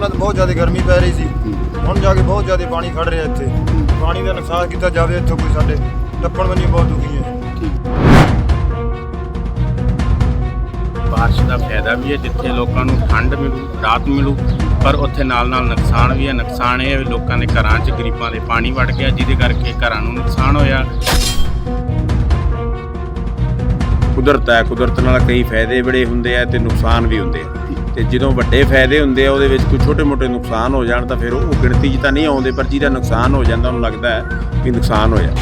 ਪਹਿਲਾਂ ਤਾਂ ਬਹੁਤ ਜ਼ਿਆਦਾ ਗਰਮੀ ਪੈ ਰਹੀ ਸੀ। ਹੁਣ ਜਾ ਕੇ ਬਹੁਤ ਜ਼ਿਆਦਾ ਪਾਣੀ ਖੜ ਰਿਹਾ ਇੱਥੇ। ਪਾਣੀ ਦਾ ਨੁਕਸਾਨ ਕੀਤਾ ਜਾਵੇ ਇੱਥੋਂ ਕੋਈ ਸਾਡੇ। ਟੱਪਣ ਬੰਨੀ ਬਹੁਤ ਦੁਖੀ ਹੈ। ਬਾਰਿਸ਼ ਦਾ ਫਾਇਦਾ ਵੀ ਹੈ ਜਿੱਥੇ ਲੋਕਾਂ ਨੂੰ ਠੰਡ ਮਿਲੂ ਰਾਤ ਮਿਲੂ ਪਰ ਉੱਥੇ ਨਾਲ ਨਾਲ ਨੁਕਸਾਨ ਵੀ ਹੈ। ਨੁਕਸਾਨ ਇਹ ਹੈ ਵੀ ਲੋਕਾਂ ਦੇ ਘਰਾਂ 'ਚ ਗਰੀਬਾਂ ਦੇ ਪਾਣੀ ਵੜ ਗਿਆ ਜਿਹਦੇ ਕਰਕੇ ਘਰਾਂ ਨੂੰ ਨੁਕਸਾਨ ਹੋਇਆ। ਕੁਦਰਤ ਹੈ ਕੁਦਰਤ ਨਾਲ ਕਈ ਫਾਇਦੇ ਬੜੇ ਹੁੰਦੇ ਆ ਤੇ ਨੁਕਸਾਨ ਵੀ ਹੁੰਦੇ ਆ। ਤੇ ਜਦੋਂ ਵੱਡੇ ਫਾਇਦੇ ਹੁੰਦੇ ਆ, ਉਹਦੇ ਵਿੱਚ ਕੋਈ ਛੋਟੇ-ਮੋਟੇ ਨੁਕਸਾਨ ਹੋ ਜਾਣ ਤਾਂ ਫਿਰ ਉਹ ਗਿਣਤੀ 'ਚ ਤਾਂ ਨਹੀਂ ਆਉਂਦੇ, ਪਰ ਜਿਹਦਾ ਨੁਕਸਾਨ ਹੋ ਜਾਂਦਾ, ਉਹਨੂੰ ਲੱਗਦਾ ਹੈ ਕਿ ਨੁਕਸਾਨ ਹੋਇਆ।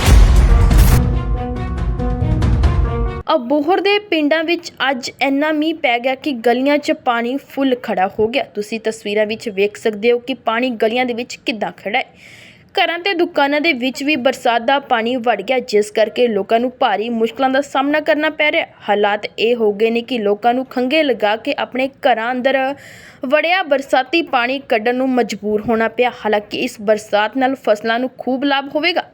ਅਬੋਹਰ ਦੇ ਪਿੰਡਾਂ ਵਿੱਚ ਅੱਜ ਇੰਨਾ ਮੀਂਹ ਪੈ ਗਿਆ ਕਿ ਗਲੀਆਂ 'ਚ ਪਾਣੀ ਫੁੱਲ ਖੜਾ ਹੋ ਗਿਆ। ਤੁਸੀਂ ਤਸਵੀਰਾਂ ਵਿੱਚ ਵੇਖ ਸਕਦੇ ਹੋ ਕਿ ਪਾਣੀ ਗਲੀਆਂ ਦੇ ਵਿੱਚ ਕਿੱਦਾਂ ਖੜਾ ਹੈ। ਘਰਾਂ ਤੇ ਦੁਕਾਨਾਂ ਦੇ ਵਿੱਚ ਵੀ ਬਰਸਾਤ ਦਾ ਪਾਣੀ ਵੜ ਗਿਆ, ਜਿਸ ਕਰਕੇ ਲੋਕਾਂ ਨੂੰ ਭਾਰੀ ਮੁਸ਼ਕਲਾਂ ਦਾ ਸਾਹਮਣਾ ਕਰਨਾ ਪੈ ਰਿਹਾ। ਹਾਲਾਤ ਇਹ ਹੋ ਗਏ ਨੇ ਕਿ ਲੋਕਾਂ ਨੂੰ ਖੰਗੇ ਲਗਾ ਕੇ ਆਪਣੇ ਘਰਾਂ ਅੰਦਰ ਵੜਿਆ ਬਰਸਾਤੀ ਪਾਣੀ ਕੱਢਣ ਨੂੰ ਮਜਬੂਰ ਹੋਣਾ ਪਿਆ। ਹਾਲਾਂਕਿ ਇਸ ਬਰਸਾਤ ਨਾਲ ਫਸਲਾਂ ਨੂੰ ਖੂਬ ਲਾਭ ਹੋਵੇਗਾ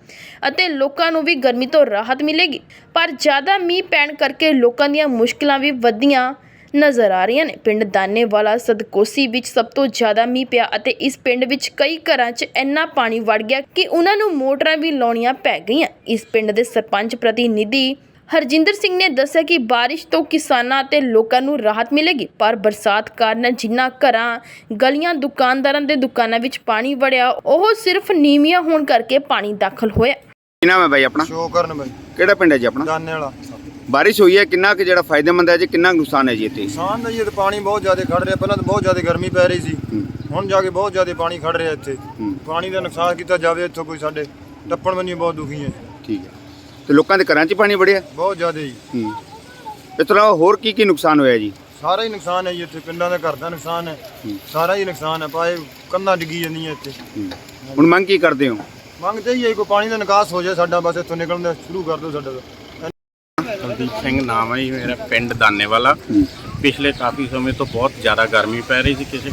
ਅਤੇ ਲੋਕਾਂ ਨੂੰ ਵੀ ਗਰਮੀ ਤੋਂ ਰਾਹਤ ਮਿਲੇਗੀ। ਪਰ ਜ਼ਿਆਦਾ ਮੀਂਹ ਪੈਣ ਕਰਕੇ ਲੋਕਾਂ ਦੀਆਂ ਮੁਸ਼ਕਲਾਂ ਵੀ ਵਧੀਆਂ ਨਜ਼ਰ ਆ ਰਹੀਆਂ ਨੇ। ਪਿੰਡ ਦਾਨੇਵਾਲਾ ਸਦਕੋਸੀ ਵਿੱਚ ਸਭ ਤੋਂ ਜ਼ਿਆਦਾ ਮੀਂਹ ਪਿਆ ਅਤੇ ਇਸ ਪਿੰਡ ਵਿੱਚ ਕਈ ਘਰਾਂ 'ਚ ਇੰਨਾ ਪਾਣੀ ਵੜ ਗਿਆ ਕਿ ਉਹਨਾਂ ਨੂੰ ਮੋਟਰਾਂ ਵੀ ਲਾਉਣੀਆਂ ਪੈ ਗਈਆਂ। ਇਸ ਪਿੰਡ ਦੇ ਸਰਪੰਚ ਪ੍ਰਤੀਨਿਧੀ ਹਰਜਿੰਦਰ ਸਿੰਘ ਨੇ ਦੱਸਿਆ ਕਿ ਬਾਰਿਸ਼ ਤੋਂ ਕਿਸਾਨਾਂ ਅਤੇ ਲੋਕਾਂ ਨੂੰ ਰਾਹਤ ਮਿਲੇਗੀ ਪਰ ਬਰਸਾਤ ਕਾਰਨ ਜਿਨ੍ਹਾਂ ਘਰਾਂ ਗਲੀਆਂ ਦੁਕਾਨਦਾਰਾਂ ਦੇ ਦੁਕਾਨਾਂ ਵਿੱਚ ਪਾਣੀ ਵੜਿਆ ਉਹ ਸਿਰਫ ਨੀਵੀਆਂ ਹੋਣ ਕਰਕੇ ਪਾਣੀ ਦਾਖਲ ਹੋਇਆ। ਕੀ ਨਾਮ ਹੈ ਬਾਈ ਆਪਣਾ? ਸ਼ੋਅ ਕਰਨ ਬਾਈ। ਕਿਹੜਾ ਪਿੰਡ ਹੈ ਜੀ ਆਪਣਾ? ਦਾਨੇ ਵਾਲਾ ਬਾਰਿਸ਼ ਹੋਈ ਹੈ ਕਿੰਨਾ ਕੁ ਜਿਹੜਾ ਫਾਇਦੇਮੰਦ ਹੈ ਜੀ ਕਿੰਨਾ ਨੁਕਸਾਨ ਹੈ ਜੀ ਇੱਥੇ? ਨੁਕਸਾਨ ਦਾ ਜੀ ਤਾਂ ਪਾਣੀ ਬਹੁਤ ਜ਼ਿਆਦਾ ਖੜ ਰਿਹਾ ਪਹਿਲਾਂ ਤਾਂ ਬਹੁਤ ਜ਼ਿਆਦਾ ਗਰਮੀ ਪੈ ਰਹੀ ਸੀ। ਹੁਣ ਜਾ ਕੇ ਬਹੁਤ ਜ਼ਿਆਦਾ ਪਾਣੀ ਖੜ ਰਿਹਾ ਇੱਥੇ। ਪਾਣੀ ਦਾ ਨੁਕਸਾਨ ਕੀਤਾ ਜਾਵੇ ਇੱਥੋਂ ਕੋਈ ਸਾਡੇ ਟੱਪਣ ਬੰਨੀ ਬਹੁਤ ਦੁਖੀ ਹੈ। ਠੀਕ ਹੈ। ਤੇ ਲੋਕਾਂ ਦੇ ਘਰਾਂ 'ਚ ਪਾਣੀ ਵੜਿਆ? ਬਹੁਤ ਜ਼ਿਆਦਾ ਜੀ। ਇਸ ਤਰ੍ਹਾਂ ਹੋਰ ਕੀ ਕੀ ਨੁਕਸਾਨ ਹੋਇਆ ਜੀ? ਸਾਰਾ ਹੀ ਨੁਕਸਾਨ ਹੈ ਜੀ ਇੱਥੇ ਪਿੰਡਾਂ ਦਾ ਘਰ ਦਾ ਨੁਕਸਾਨ ਹੈ। ਸਾਰਾ ਹੀ ਨੁਕਸਾਨ ਹੈ ਪਾਏ ਕੰਧਾਂ ਡਿੱਗੀ ਜਾਂਦੀਆਂ ਇੱਥੇ। ਹੁਣ ਮੰਗ ਕੀ ਕਰਦੇ ਹੋ? ਮੰਗਦੇ ਹੀ ਹੈ ਕੋਈ ਪਾਣੀ ਦਾ ਨਿਕਾਸ ਹੋ ਜਾਏ ਸਾਡਾ ਬਸ ਇੱਥੋਂ ਨਿਕਲਣ ਦਾ ਸ਼ੁਰੂ ਕਰ ਦਿਓ ਸਾਡਾ ਤਾਂ ਸਿੰਘ ਨਾਮ ਹੈ ਜੀ, ਮੇਰਾ ਪਿੰਡ ਦਾਨੇਵਾਲਾ। ਪਿਛਲੇ ਕਾਫੀ ਸਮੇਂ ਤੋਂ ਬਹੁਤ ਜ਼ਿਆਦਾ ਗਰਮੀ ਪੈ ਰਹੀ ਸੀ ਕਿਸੇ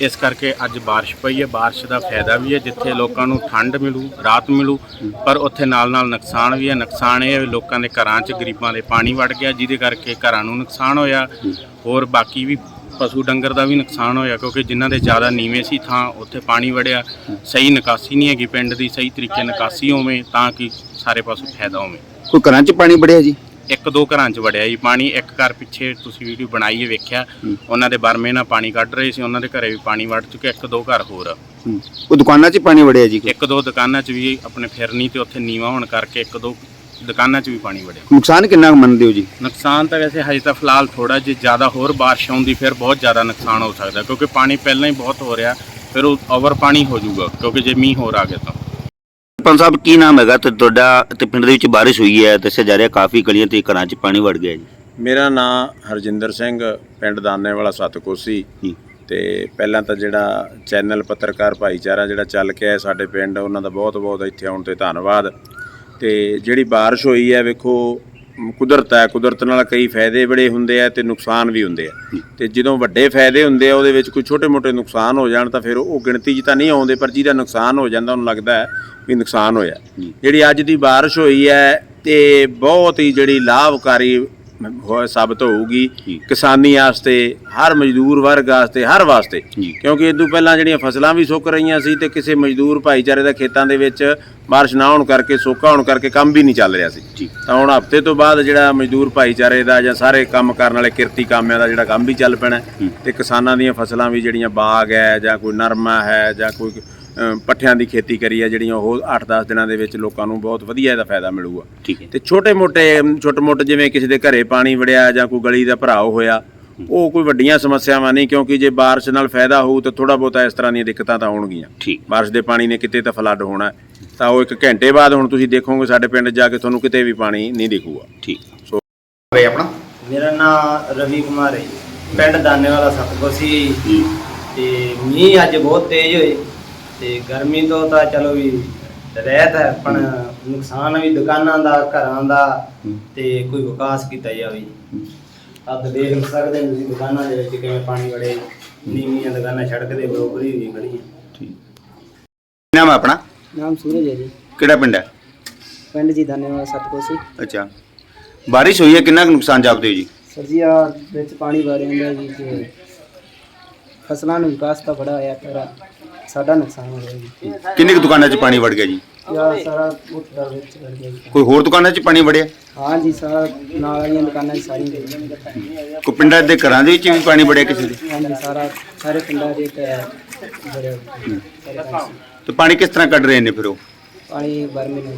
ਇਸ ਕਰਕੇ ਅੱਜ ਬਾਰਿਸ਼ ਪਈ ਹੈ। ਬਾਰਿਸ਼ ਦਾ ਫਾਇਦਾ ਵੀ ਹੈ, ਜਿੱਥੇ ਲੋਕਾਂ ਨੂੰ ਠੰਡ ਮਿਲੂ, ਰਾਤ ਮਿਲੂ, ਪਰ ਉੱਥੇ ਨਾਲ ਨਾਲ ਨੁਕਸਾਨ ਵੀ ਹੈ। ਨੁਕਸਾਨ ਇਹ ਹੈ ਵੀ ਲੋਕਾਂ ਦੇ ਘਰਾਂ 'ਚ ਗਰੀਬਾਂ ਦੇ ਪਾਣੀ ਵੜ ਗਿਆ, ਜਿਹਦੇ ਕਰਕੇ ਘਰਾਂ ਨੂੰ ਨੁਕਸਾਨ ਹੋਇਆ। ਹੋਰ ਬਾਕੀ ਵੀ ਪਸ਼ੂ ਡੰਗਰ ਦਾ ਵੀ ਨੁਕਸਾਨ ਹੋਇਆ, ਕਿਉਂਕਿ ਜਿਨ੍ਹਾਂ ਦੇ ਜ਼ਿਆਦਾ ਨੀਵੇਂ ਸੀ ਥਾਂ, ਉੱਥੇ ਪਾਣੀ ਵੜਿਆ। ਸਹੀ ਨਿਕਾਸੀ ਨਹੀਂ ਹੈਗੀ ਪਿੰਡ ਦੀ, ਸਹੀ ਤਰੀਕੇ ਨਿਕਾਸੀ ਹੋਵੇ ਤਾਂ ਕਿ ਸਾਰੇ ਪਾਸੋਂ ਫਾਇਦਾ ਹੋਵੇ। ਕੋਈ ਘਰਾਂ 'ਚ ਪਾਣੀ ਵੜਿਆ ਜੀ? ਇੱਕ ਦੋ ਘਰਾਂ 'ਚ ਵੜਿਆ ਜੀ। ਪਾਣੀ ਇੱਕ ਘਰ ਪਿੱਛੇ ਤੁਸੀਂ ਵੀਡੀਓ ਬਣਾਈ ਹੈ ਵੇਖਿਆ। ਉਹਨਾਂ ਦੇ ਬਰਮੇ ਨਾਲ ਪਾਣੀ ਕੱਢ ਰਹੇ ਸੀ। ਉਹਨਾਂ ਦੇ ਘਰੇ ਵੀ ਪਾਣੀ ਵੜ ਚੁੱਕਿਆ ਇੱਕ ਦੋ ਘਰ ਹੋਰ। ਆ। ਹੂੰ। ਕੋਈ ਦੁਕਾਨਾਂ 'ਚ ਪਾਣੀ ਵੜਿਆ ਜੀ? ਇੱਕ ਦੋ ਦੁਕਾਨਾਂ 'ਚ ਵੀ ਆਪਣੇ ਫਿਰਨੀ ਤੇ ਉੱਥੇ ਨੀਵਾ ਹੋਣ ਕਰਕੇ ਇੱਕ ਦੋ ਦੁਕਾਨਾਂ 'ਚ ਵੀ ਪਾਣੀ ਵੜਿਆ। ਨੁਕਸਾਨ ਕਿੰਨਾ ਕੁ ਮੰਨਦੇ ਹੋ ਜੀ? ਨੁਕਸਾਨ ਤਾਂ ਵੈਸੇ ਹਜੇ ਤਾਂ ਫਿਲਹਾਲ ਥੋੜਾ ਜੇ ਜ਼ਿਆਦਾ ਹੋਰ ਬਾਰਿਸ਼ ਆਉਂਦੀ ਫਿਰ ਬਹੁਤ ਜ਼ਿਆਦਾ ਨੁਕਸਾਨ ਹੋ ਸਕਦਾ। ਕਿਉਂਕਿ ਪਾਣੀ ਪਹਿਲਾਂ ਹੀ ਬਹੁਤ ਹੋ ਰਿਹਾ ਫਿਰ ਉਹ ਓਵਰ ਪਾਣੀ ਹੋ ਜਾਊਗਾ ਕਿਉਂਕਿ ਜੇ ਮੀਂਹ ਹੋਰ ਆ ਗਿਆ ਤਾਂ। ਸਰਪੰਚ ਸਾਹਿਬ ਕੀ ਨਾਮ ਹੈਗਾ? ਤੇ ਤੁਹਾਡਾ ਤੇ ਪਿੰਡ ਦੇ ਵਿੱਚ ਬਾਰਿਸ਼ ਹੋਈ ਹੈ ਦੱਸਿਆ ਜਾ ਰਿਹਾ ਕਾਫੀ ਗਲੀਆਂ ਤੇ ਘਰਾਂ 'ਚ ਪਾਣੀ ਵੜ ਗਿਆ ਜੀ। ਮੇਰਾ ਨਾਮ ਹਰਜਿੰਦਰ ਸਿੰਘ ਪਿੰਡ ਦਾਨੇਵਾਲਾ ਸਤਕੋਸੀ। ਤੇ ਪਹਿਲਾਂ ਤਾਂ ਜਿਹੜਾ ਚੈਨਲ ਪੱਤਰਕਾਰ ਭਾਈਚਾਰਾ ਜਿਹੜਾ ਚੱਲ ਕੇ ਆਇਆ ਸਾਡੇ ਪਿੰਡ ਉਹਨਾਂ ਦਾ ਬਹੁਤ-ਬਹੁਤ ਇੱਥੇ ਆਉਣ ਤੇ ਧੰਨਵਾਦ। ਤੇ ਜਿਹੜੀ ਬਾਰਿਸ਼ ਹੋਈ ਹੈ ਵੇਖੋ ਕੁਦਰਤ ਹੈ ਕੁਦਰਤ ਨਾਲ ਕਈ ਫਾਇਦੇ ਬੜੇ ਹੁੰਦੇ ਆ ਤੇ ਨੁਕਸਾਨ ਵੀ ਹੁੰਦੇ ਆ। ਤੇ ਜਦੋਂ ਵੱਡੇ ਫਾਇਦੇ ਹੁੰਦੇ ਆ ਉਹਦੇ ਵਿੱਚ ਕੋਈ ਛੋਟੇ-ਮੋਟੇ ਨੁਕਸਾਨ ਹੋ ਜਾਣ ਤਾਂ ਫਿਰ ਉਹ ਗਿਣਤੀ 'ਚ ਤਾਂ ਨਹੀਂ ਆਉਂਦੇ ਪਰ ਜਿਹਦਾ ਨੁਕਸਾਨ ਹੋ ਜਾਂਦਾ ਉਹਨੂੰ ਲੱਗਦਾ ਹੈ ਵੀ ਨੁਕਸਾਨ ਹੋਇਆ। ਜਿਹੜੀ ਅੱਜ ਦੀ ਬਾਰਿਸ਼ ਹੋਈ ਹੈ ਤੇ ਬਹੁਤ ਹੀ ਜਿਹੜੀ ਲਾਭਕਾਰੀ ਹੋ ਸਾਬਤ ਹੋਊਗੀ ਕਿਸਾਨੀ ਵਾਸਤੇ ਹਰ ਮਜ਼ਦੂਰ ਵਰਗ ਵਾਸਤੇ ਹਰ ਵਾਸਤੇ। ਕਿਉਂਕਿ ਇਦੋਂ ਪਹਿਲਾਂ ਜਿਹੜੀਆਂ ਫਸਲਾਂ ਵੀ ਸੁੱਕ ਰਹੀਆਂ ਸੀ ਤੇ ਕਿਸੇ ਮਜ਼ਦੂਰ ਭਾਈਚਾਰੇ ਦਾ ਖੇਤਾਂ ਦੇ ਵਿੱਚ ਬਾਰਿਸ਼ ਨਾ ਹੋਣ ਕਰਕੇ ਸੋਕਾ ਹੋਣ ਕਰਕੇ ਕੰਮ ਵੀ ਨਹੀਂ ਚੱਲ ਰਿਹਾ ਸੀ। ਤਾਂ ਹੁਣ ਹਫ਼ਤੇ ਤੋਂ ਬਾਅਦ ਜਿਹੜਾ ਮਜ਼ਦੂਰ ਭਾਈਚਾਰੇ ਦਾ ਜਾਂ ਸਾਰੇ ਕੰਮ ਕਰਨ ਵਾਲੇ ਕਿਰਤੀ ਕਾਮਿਆਂ ਦਾ ਜਿਹੜਾ ਕੰਮ ਵੀ ਚੱਲ ਪੈਣਾ ਤੇ ਕਿਸਾਨਾਂ ਦੀਆਂ ਫਸਲਾਂ ਵੀ ਜਿਹੜੀਆਂ ਬਾਗ ਹੈ ਜਾਂ ਕੋਈ ਨਰਮਾ ਹੈ ਜਾਂ ਕੋਈ ਪੱਠਿਆਂ ਦੀ ਖੇਤੀ ਕਰੀ ਹੈ ਜਿਹੜੀਆਂ ਉਹ 8-10 ਦਿਨਾਂ ਦੇ ਵਿੱਚ ਲੋਕਾਂ ਨੂੰ ਬਹੁਤ ਵਧੀਆ ਇਹਦਾ ਫਾਇਦਾ ਮਿਲੂਗਾ। ਠੀਕ ਹੈ। ਤੇ ਛੋਟੇ-ਮੋਟੇ ਛੋਟੇ-ਮੋਟੇ ਜਿਵੇਂ ਕਿਸੇ ਦੇ ਘਰੇ ਪਾਣੀ ਵੜਿਆ ਜਾਂ ਕੋਈ ਗਲੀ ਦਾ ਭਰਾਓ ਹੋਇਆ ਉਹ ਕੋਈ ਵੱਡੀਆਂ ਸਮੱਸਿਆਵਾਂ ਨਹੀਂ ਕਿਉਂਕਿ ਜੇ ਬਾਰਿਸ਼ ਨਾਲ ਫਾਇਦਾ ਹੋਊ ਤਾਂ ਥੋੜਾ ਬਹੁਤਾ ਇਸ ਤਰ੍ਹਾਂ ਦੀਆਂ ਦਿੱਕਤਾਂ ਤਾਂ ਆਉਣਗੀਆਂ। ਠੀਕ। ਬਾਰਿਸ਼ ਦੇ ਪਾਣੀ ਨੇ ਕਿਤੇ ਤਾਂ ਫਲੱਡ ਹੋਣਾ। ਤਾਂ ਉਹ ਇੱਕ ਘੰਟੇ ਬਾਅਦ ਹੁਣ ਤੁਸੀਂ ਦੇਖੋਗੇ ਸਾਡੇ ਪਿੰਡ ਜਾ ਕੇ ਤੁਹਾਨੂੰ ਕਿਤੇ ਵੀ ਪਾਣੀ ਨਹੀਂ ਦਿਖੂਗਾ। ਠੀਕ। ਬਾਈ ਆਪਣਾ? ਮੇਰਾ ਨਾਮ ਰਵੀ ਕੁਮਾਰ ਹੈ। ਪਿੰਡ ਦਾਨੇਵਾਲਾ ਸਤਗੁਰਸੀ ਤੇ ਮੀਂਹ ਅੱਜ ਬਹੁਤ ਤੇਜ਼ ਹੋਏ। ਤੇ ਗਰਮੀ ਤੋਂ ਤਾਂ ਚਲੋ ਵੀ ਰਹਿਤ ਹੈ ਪਰ ਨੁਕਸਾਨ ਵੀ ਦੁਕਾਨਾਂ ਦਾ ਘਰਾਂ ਦਾ ਤੇ ਕੋਈ ਵਿਕਾਸ ਕੀਤਾ ਜਾਵੇ। ਆਪ ਦੇਖ ਸਕਦੇ ਹੋ ਤੁਸੀਂ ਦੁਕਾਨਾਂ ਦੇ ਵਿੱਚ ਕਿਵੇਂ ਪਾਣੀ ਵੜੇ ਨੀਵੀਆਂ ਦੁਕਾਨਾਂ ਸੜਕ ਦੇ ਬਰੋਬਰ ਹੀ ਹੋਈ ਖੜੀਆਂ ਕੀ ਨਾਮ ਹੈ ਆਪਣਾ? ਨਾਮ ਸੂਰਜ ਹੈ ਜੀ। ਕਿਹੜਾ ਪਿੰਡ ਹੈ? ਪਿੰਡ ਜੀ ਦਾਨੇਵਾਲਾ ਸਤਕੋਸੀ ਅੱਛਾ। ਬਾਰਿਸ਼ ਹੋਈ ਹੈ ਕਿੰਨਾ ਕੁ ਨੁਕਸਾਨ ਜਾਪਦੇ ਹੋ ਜੀ? ਸਰ ਜੀ ਆ ਵਿੱਚ ਪਾਣੀ ਵੜ ਜਾਂਦਾ ਜੀ ਤੇ ਫਸਲਾਂ ਨੂੰ ਵਿਕਾਸ ਤਾਂ ਬੜਾ ਹੋਇਆ ਪਰ ਸਾਡਾ ਨੁਕਸਾਨ ਹੋ ਗਿਆ ਜੀ। ਕਿੰਨੇ ਕੁ ਦੁਕਾਨਾਂ 'ਚ ਪਾਣੀ ਵੜ ਗਿਆ ਜੀ? ਯਾ ਸਾਰਾ ਮੁੱਠਾ ਵਿੱਚ ਕਰ ਗਿਆ ਜੀ। ਕੋਈ ਹੋਰ ਦੁਕਾਨਾਂ 'ਚ ਪਾਣੀ ਵੜਿਆ? ਹਾਂ ਜੀ ਸਾਰਾ ਨਾਲ ਵਾਲੀਆਂ ਦੁਕਾਨਾਂ 'ਚ ਸਾਰੀਆਂ ਗਈਆਂ ਕੋਈ ਪਿੰਡਾਂ ਦੇ ਘਰਾਂ ਦੇ ਵਿੱਚ ਵੀ ਪਾਣੀ ਵੜਿਆ ਕਿਸੇ ਦੇ? ਹਾਂ ਜੀ ਸਾਰਾ ਸਾਰੇ ਪਿੰਡਾਂ ਦੇ ਤੇ ਬੜੇ। ਤੇ ਪਾਣੀ ਕਿਸ ਤਰ੍ਹਾਂ ਕੱਢ ਰਹੇ ਨੇ ਫਿਰ ਉਹ? ਪਾਣੀ ਬਰਮੀ ਨੂੰ।